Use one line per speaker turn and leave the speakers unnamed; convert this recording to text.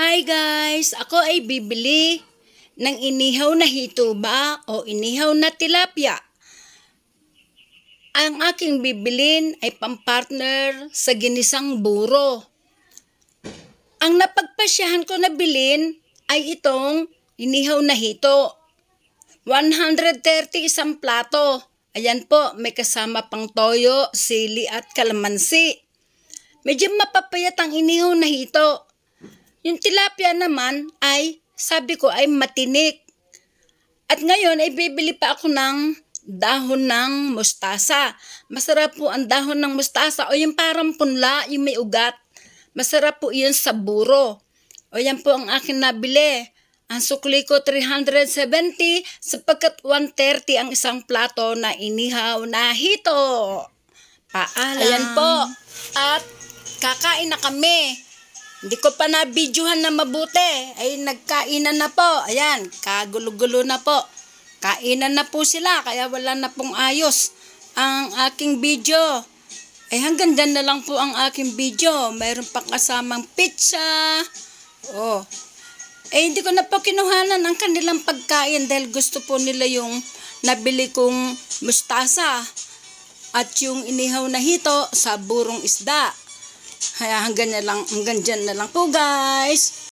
Hi guys! Ako ay bibili ng inihaw na hituba o inihaw na tilapia. Ang aking bibilin ay pampartner sa ginisang buro. Ang napagpasyahan ko na bilin ay itong inihaw na hito. 130 isang plato. Ayan po, may kasama pang toyo, sili at kalamansi. Medyo mapapayat ang inihaw na hito. Yung tilapia naman ay, sabi ko, ay matinik. At ngayon ay bibili pa ako ng dahon ng mustasa. Masarap po ang dahon ng mustasa o yung parang punla, yung may ugat. Masarap po yun sa buro. O yan po ang akin nabili. Ang sukli ko 370 sapagkat 130 ang isang plato na inihaw na hito. Paalam. Ayan po. At kakain na kami. Hindi ko pa na-videohan na mabuti. Ay, nagkainan na po. Ayan, kagulo-gulo na po. Kainan na po sila, kaya wala na pong ayos ang aking video. Ay, hanggang dyan na lang po ang aking video. Mayroon pang kasamang pizza. Oh. Eh, hindi ko na po kinuhanan ang kanilang pagkain dahil gusto po nila yung nabili kong mustasa at yung inihaw na hito sa burong isda. Kaya hanggang, na lang, hanggang dyan na lang po guys.